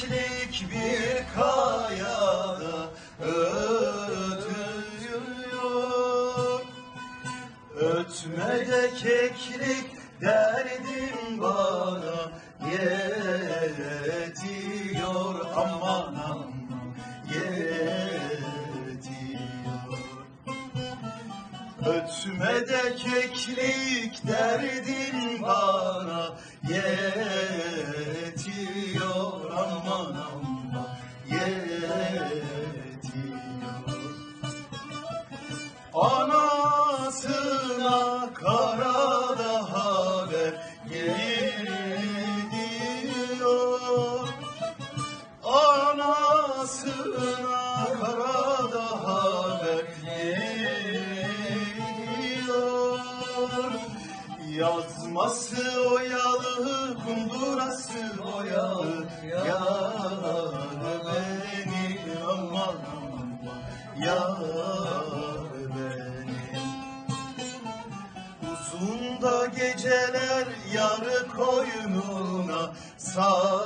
keklik bir kayada ötüyor. Ötme de keklik derdim bana yetiyor. Aman aman yetiyor. Ötme de keklik derdim bana yetiyor. Anasına karada haber gidiyor Anasına karada haber gidiyor Yazması oyalı, kundurası oyalı Yar Yar beni Uzun da geceler yarı koynuna sar